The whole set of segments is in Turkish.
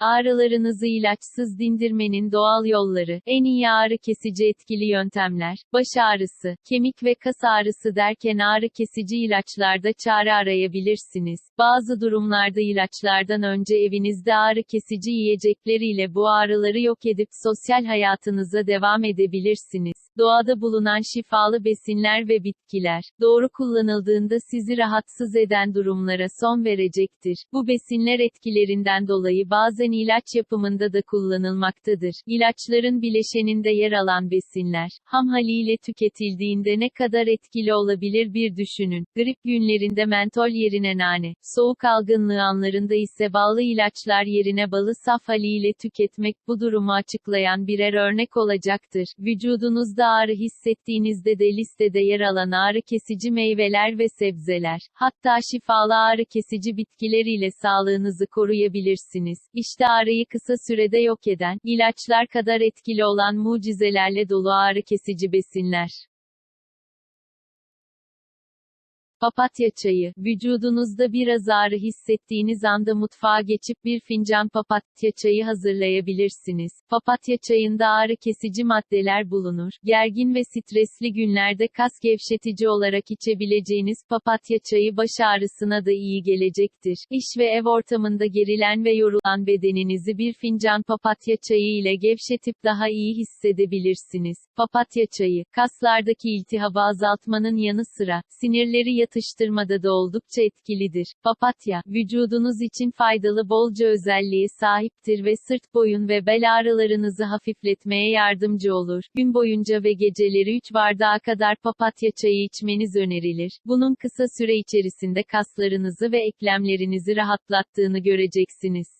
Ağrılarınızı ilaçsız dindirmenin doğal yolları, en iyi ağrı kesici etkili yöntemler, baş ağrısı, kemik ve kas ağrısı derken ağrı kesici ilaçlarda çare arayabilirsiniz. Bazı durumlarda ilaçlardan önce evinizde ağrı kesici yiyecekleriyle bu ağrıları yok edip sosyal hayatınıza devam edebilirsiniz. Doğada bulunan şifalı besinler ve bitkiler, doğru kullanıldığında sizi rahatsız eden durumlara son verecektir. Bu besinler etkilerinden dolayı bazen ilaç yapımında da kullanılmaktadır. İlaçların bileşeninde yer alan besinler, ham haliyle tüketildiğinde ne kadar etkili olabilir bir düşünün. Grip günlerinde mentol yerine nane, soğuk algınlığı anlarında ise bağlı ilaçlar yerine balı saf haliyle tüketmek bu durumu açıklayan birer örnek olacaktır. Vücudunuzda ağrı hissettiğinizde de listede yer alan ağrı kesici meyveler ve sebzeler, hatta şifalı ağrı kesici bitkiler ile sağlığınızı koruyabilirsiniz. İşte ağrıyı kısa sürede yok eden, ilaçlar kadar etkili olan mucizelerle dolu ağrı kesici besinler. Papatya çayı, vücudunuzda biraz ağrı hissettiğiniz anda mutfağa geçip bir fincan papatya çayı hazırlayabilirsiniz. Papatya çayında ağrı kesici maddeler bulunur. Gergin ve stresli günlerde kas gevşetici olarak içebileceğiniz papatya çayı baş ağrısına da iyi gelecektir. İş ve ev ortamında gerilen ve yorulan bedeninizi bir fincan papatya çayı ile gevşetip daha iyi hissedebilirsiniz. Papatya çayı, kaslardaki iltihabı azaltmanın yanı sıra, sinirleri yatıştırmada da oldukça etkilidir. Papatya, vücudunuz için faydalı bolca özelliğe sahiptir ve sırt boyun ve bel ağrılarınızı hafifletmeye yardımcı olur. Gün boyunca ve geceleri 3 bardağa kadar papatya çayı içmeniz önerilir. Bunun kısa süre içerisinde kaslarınızı ve eklemlerinizi rahatlattığını göreceksiniz.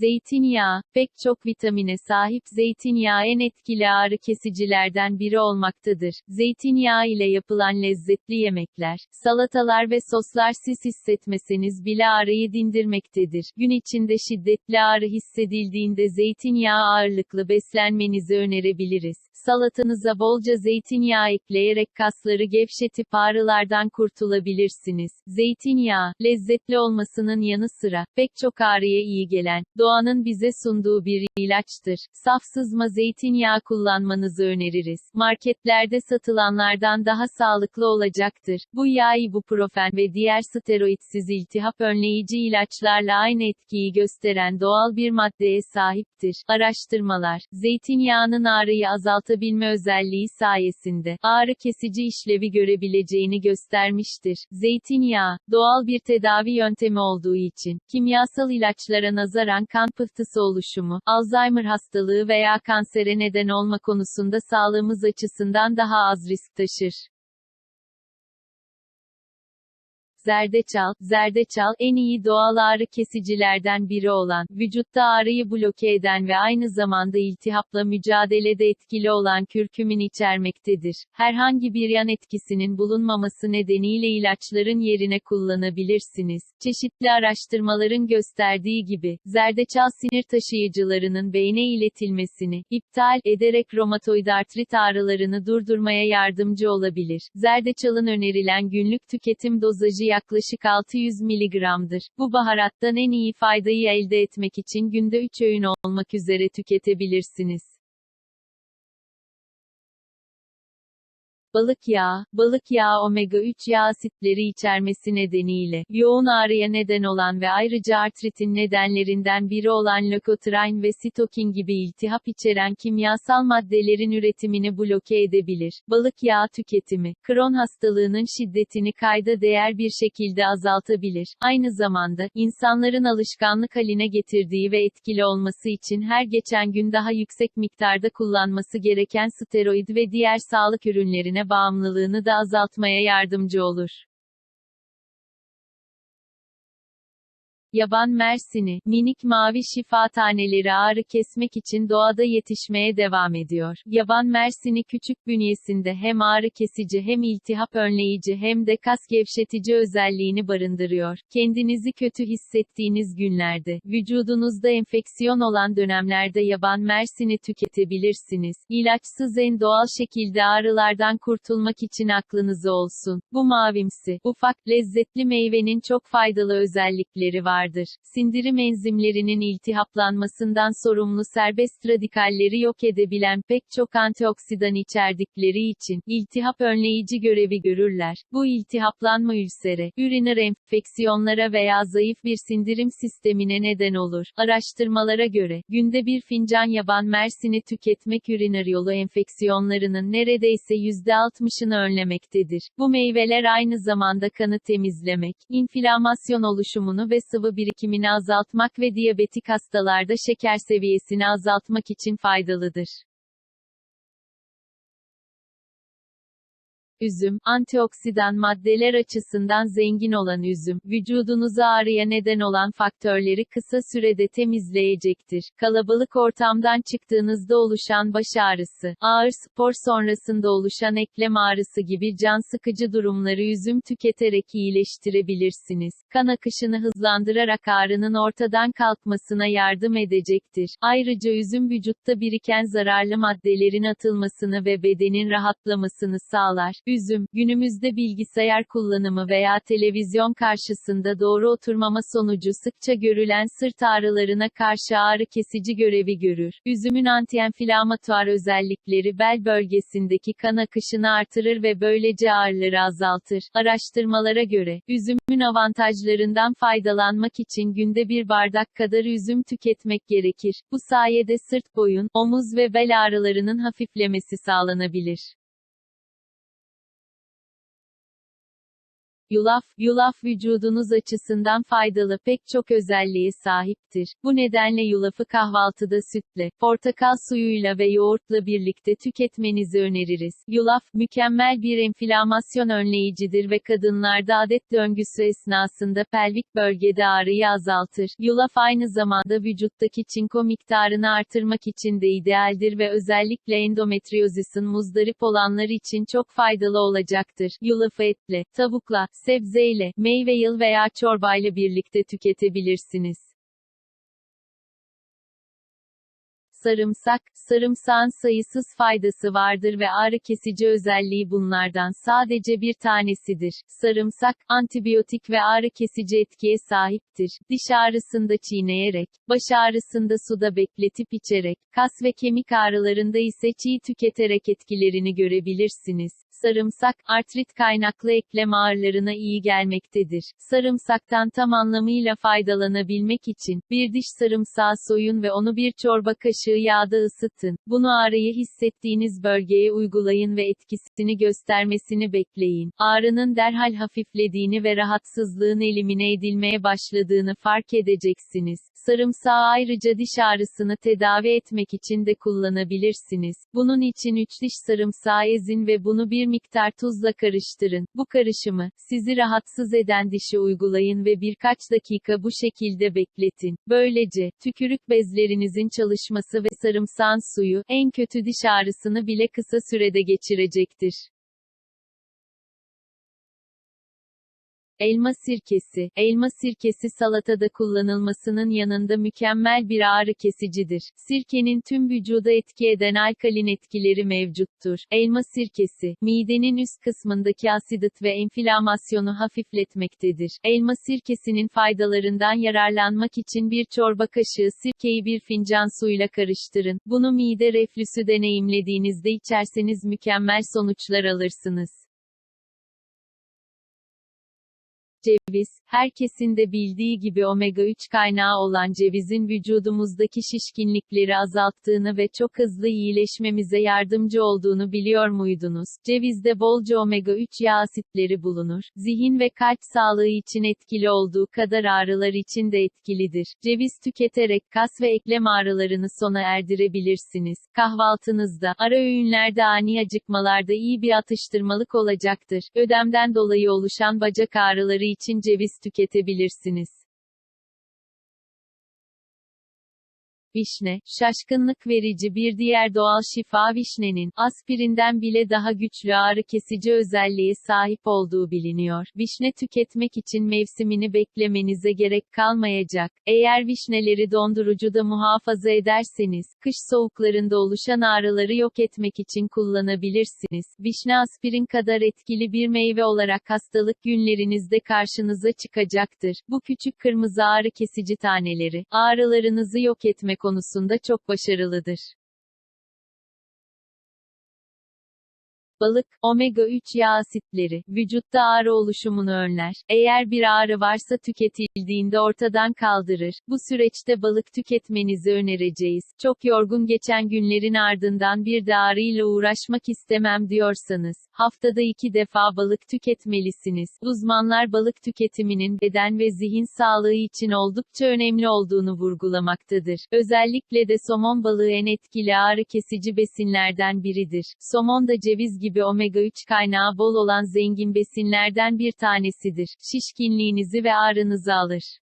Zeytinyağı, pek çok vitamine sahip zeytinyağı en etkili ağrı kesicilerden biri olmaktadır. Zeytinyağı ile yapılan lezzetli yemekler, salatalar ve soslar siz hissetmeseniz bile ağrıyı dindirmektedir. Gün içinde şiddetli ağrı hissedildiğinde zeytinyağı ağırlıklı beslenmenizi önerebiliriz. Salatanıza bolca zeytinyağı ekleyerek kasları gevşetip ağrılardan kurtulabilirsiniz. Zeytinyağı, lezzetli olmasının yanı sıra, pek çok ağrıya iyi gelen, doğanın bize sunduğu bir ilaçtır. Saf sızma zeytinyağı kullanmanızı öneririz. Marketlerde satılanlardan daha sağlıklı olacaktır. Bu yağ ibuprofen ve diğer steroidsiz iltihap önleyici ilaçlarla aynı etkiyi gösteren doğal bir maddeye sahiptir. Araştırmalar, zeytinyağının ağrıyı azaltabilme özelliği sayesinde, ağrı kesici işlevi görebileceğini göstermiştir. Zeytinyağı, doğal bir tedavi yöntemi olduğu için, kimyasal ilaçlara nazaran kan pıhtısı oluşumu, Alzheimer hastalığı veya kansere neden olma konusunda sağlığımız açısından daha az risk taşır. Zerdeçal, zerdeçal en iyi doğal ağrı kesicilerden biri olan, vücutta ağrıyı bloke eden ve aynı zamanda iltihapla mücadelede etkili olan kürkümin içermektedir. Herhangi bir yan etkisinin bulunmaması nedeniyle ilaçların yerine kullanabilirsiniz. Çeşitli araştırmaların gösterdiği gibi, zerdeçal sinir taşıyıcılarının beyne iletilmesini, iptal ederek romatoid artrit ağrılarını durdurmaya yardımcı olabilir. Zerdeçalın önerilen günlük tüketim dozajı yaklaşık 600 mg'dır. Bu baharattan en iyi faydayı elde etmek için günde 3 öğün olmak üzere tüketebilirsiniz. Balık yağı, balık yağı omega-3 yağ asitleri içermesi nedeniyle, yoğun ağrıya neden olan ve ayrıca artritin nedenlerinden biri olan lökotrain ve sitokin gibi iltihap içeren kimyasal maddelerin üretimini bloke edebilir. Balık yağı tüketimi, Kron hastalığının şiddetini kayda değer bir şekilde azaltabilir. Aynı zamanda, insanların alışkanlık haline getirdiği ve etkili olması için her geçen gün daha yüksek miktarda kullanması gereken steroid ve diğer sağlık ürünlerine bağımlılığını da azaltmaya yardımcı olur. Yaban mersini, minik mavi şifa taneleri ağrı kesmek için doğada yetişmeye devam ediyor. Yaban mersini küçük bünyesinde hem ağrı kesici hem iltihap önleyici hem de kas gevşetici özelliğini barındırıyor. Kendinizi kötü hissettiğiniz günlerde, vücudunuzda enfeksiyon olan dönemlerde yaban mersini tüketebilirsiniz. İlaçsız en doğal şekilde ağrılardan kurtulmak için aklınızı olsun. Bu mavimsi, ufak, lezzetli meyvenin çok faydalı özellikleri vardır. Sindirim enzimlerinin iltihaplanmasından sorumlu serbest radikalleri yok edebilen pek çok antioksidan içerdikleri için, iltihap önleyici görevi görürler. Bu iltihaplanma ülsere, üriner enfeksiyonlara veya zayıf bir sindirim sistemine neden olur. Araştırmalara göre, günde bir fincan yaban mersini tüketmek üriner yolu enfeksiyonlarının neredeyse %60'ını önlemektedir. Bu meyveler aynı zamanda kanı temizlemek, inflamasyon oluşumunu ve sıvı birikimini azaltmak ve diyabetik hastalarda şeker seviyesini azaltmak için faydalıdır. Üzüm, antioksidan maddeler açısından zengin olan üzüm, vücudunuza ağrıya neden olan faktörleri kısa sürede temizleyecektir. Kalabalık ortamdan çıktığınızda oluşan baş ağrısı, ağır spor sonrasında oluşan eklem ağrısı gibi can sıkıcı durumları üzüm tüketerek iyileştirebilirsiniz. Kan akışını hızlandırarak ağrının ortadan kalkmasına yardım edecektir. Ayrıca üzüm vücutta biriken zararlı maddelerin atılmasını ve bedenin rahatlamasını sağlar. Üzüm, günümüzde bilgisayar kullanımı veya televizyon karşısında doğru oturmama sonucu sıkça görülen sırt ağrılarına karşı ağrı kesici görevi görür. Üzümün antienflamatuar özellikleri bel bölgesindeki kan akışını artırır ve böylece ağrıları azaltır. Araştırmalara göre, üzümün avantajlarından faydalanmak için günde bir bardak kadar üzüm tüketmek gerekir. Bu sayede sırt boyun, omuz ve bel ağrılarının hafiflemesi sağlanabilir. Yulaf, yulaf vücudunuz açısından faydalı pek çok özelliğe sahiptir. Bu nedenle yulafı kahvaltıda sütle, portakal suyuyla ve yoğurtla birlikte tüketmenizi öneririz. Yulaf, mükemmel bir enflamasyon önleyicidir ve kadınlarda adet döngüsü esnasında pelvik bölgede ağrıyı azaltır. Yulaf aynı zamanda vücuttaki çinko miktarını artırmak için de idealdir ve özellikle endometriozisin muzdarip olanlar için çok faydalı olacaktır. Yulafı etle, tavukla, sebzeyle, meyve yıl veya çorbayla birlikte tüketebilirsiniz. Sarımsak, sarımsağın sayısız faydası vardır ve ağrı kesici özelliği bunlardan sadece bir tanesidir. Sarımsak, antibiyotik ve ağrı kesici etkiye sahiptir. Diş ağrısında çiğneyerek, baş ağrısında suda bekletip içerek, kas ve kemik ağrılarında ise çiğ tüketerek etkilerini görebilirsiniz sarımsak, artrit kaynaklı eklem ağrılarına iyi gelmektedir. Sarımsaktan tam anlamıyla faydalanabilmek için, bir diş sarımsağı soyun ve onu bir çorba kaşığı yağda ısıtın. Bunu ağrıyı hissettiğiniz bölgeye uygulayın ve etkisini göstermesini bekleyin. Ağrının derhal hafiflediğini ve rahatsızlığın elimine edilmeye başladığını fark edeceksiniz. Sarımsağı ayrıca diş ağrısını tedavi etmek için de kullanabilirsiniz. Bunun için 3 diş sarımsağı ezin ve bunu bir miktar tuzla karıştırın. Bu karışımı, sizi rahatsız eden dişe uygulayın ve birkaç dakika bu şekilde bekletin. Böylece, tükürük bezlerinizin çalışması ve sarımsağın suyu, en kötü diş ağrısını bile kısa sürede geçirecektir. Elma sirkesi, elma sirkesi salatada kullanılmasının yanında mükemmel bir ağrı kesicidir. Sirkenin tüm vücuda etki eden alkalin etkileri mevcuttur. Elma sirkesi, midenin üst kısmındaki asidit ve enflamasyonu hafifletmektedir. Elma sirkesinin faydalarından yararlanmak için bir çorba kaşığı sirkeyi bir fincan suyla karıştırın. Bunu mide reflüsü deneyimlediğinizde içerseniz mükemmel sonuçlar alırsınız. Ceviz, herkesin de bildiği gibi omega-3 kaynağı olan cevizin vücudumuzdaki şişkinlikleri azalttığını ve çok hızlı iyileşmemize yardımcı olduğunu biliyor muydunuz? Cevizde bolca omega-3 yağ asitleri bulunur. Zihin ve kalp sağlığı için etkili olduğu kadar ağrılar için de etkilidir. Ceviz tüketerek kas ve eklem ağrılarını sona erdirebilirsiniz. Kahvaltınızda, ara öğünlerde ani acıkmalarda iyi bir atıştırmalık olacaktır. Ödemden dolayı oluşan bacak ağrıları için ceviz tüketebilirsiniz. Vişne, şaşkınlık verici bir diğer doğal şifa vişnenin, aspirinden bile daha güçlü ağrı kesici özelliğe sahip olduğu biliniyor. Vişne tüketmek için mevsimini beklemenize gerek kalmayacak. Eğer vişneleri dondurucuda muhafaza ederseniz, kış soğuklarında oluşan ağrıları yok etmek için kullanabilirsiniz. Vişne aspirin kadar etkili bir meyve olarak hastalık günlerinizde karşınıza çıkacaktır. Bu küçük kırmızı ağrı kesici taneleri, ağrılarınızı yok etme konusunda çok başarılıdır. Balık, omega-3 yağ asitleri, vücutta ağrı oluşumunu önler. Eğer bir ağrı varsa tüketildiğinde ortadan kaldırır. Bu süreçte balık tüketmenizi önereceğiz. Çok yorgun geçen günlerin ardından bir de ağrıyla uğraşmak istemem diyorsanız, haftada iki defa balık tüketmelisiniz. Uzmanlar balık tüketiminin beden ve zihin sağlığı için oldukça önemli olduğunu vurgulamaktadır. Özellikle de somon balığı en etkili ağrı kesici besinlerden biridir. Somon da ceviz gibi omega-3 kaynağı bol olan zengin besinlerden bir tanesidir. Şişkinliğinizi ve ağrınızı alır.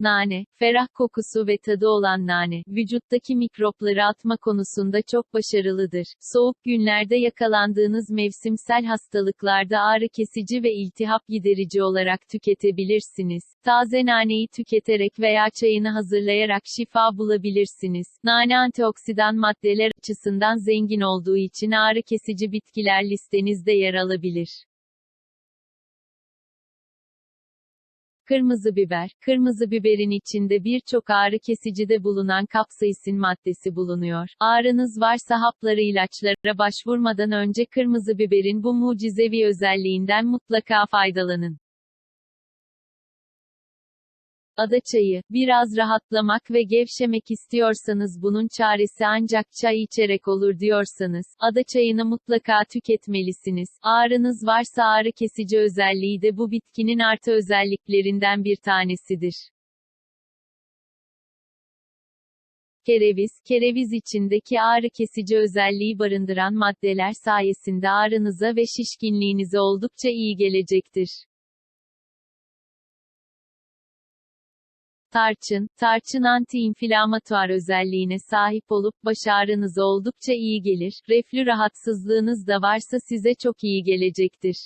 Nane, ferah kokusu ve tadı olan nane, vücuttaki mikropları atma konusunda çok başarılıdır. Soğuk günlerde yakalandığınız mevsimsel hastalıklarda ağrı kesici ve iltihap giderici olarak tüketebilirsiniz. Taze naneyi tüketerek veya çayını hazırlayarak şifa bulabilirsiniz. Nane antioksidan maddeler açısından zengin olduğu için ağrı kesici bitkiler listenizde yer alabilir. Kırmızı biber, kırmızı biberin içinde birçok ağrı kesicide bulunan kapsaisin maddesi bulunuyor. Ağrınız varsa hapları ilaçlara başvurmadan önce kırmızı biberin bu mucizevi özelliğinden mutlaka faydalanın. Ada çayı, biraz rahatlamak ve gevşemek istiyorsanız bunun çaresi ancak çay içerek olur diyorsanız, ada çayını mutlaka tüketmelisiniz. Ağrınız varsa ağrı kesici özelliği de bu bitkinin artı özelliklerinden bir tanesidir. Kereviz, kereviz içindeki ağrı kesici özelliği barındıran maddeler sayesinde ağrınıza ve şişkinliğinize oldukça iyi gelecektir. Tarçın, tarçın anti-inflamatuar özelliğine sahip olup baş ağrınıza oldukça iyi gelir. Reflü rahatsızlığınız da varsa size çok iyi gelecektir.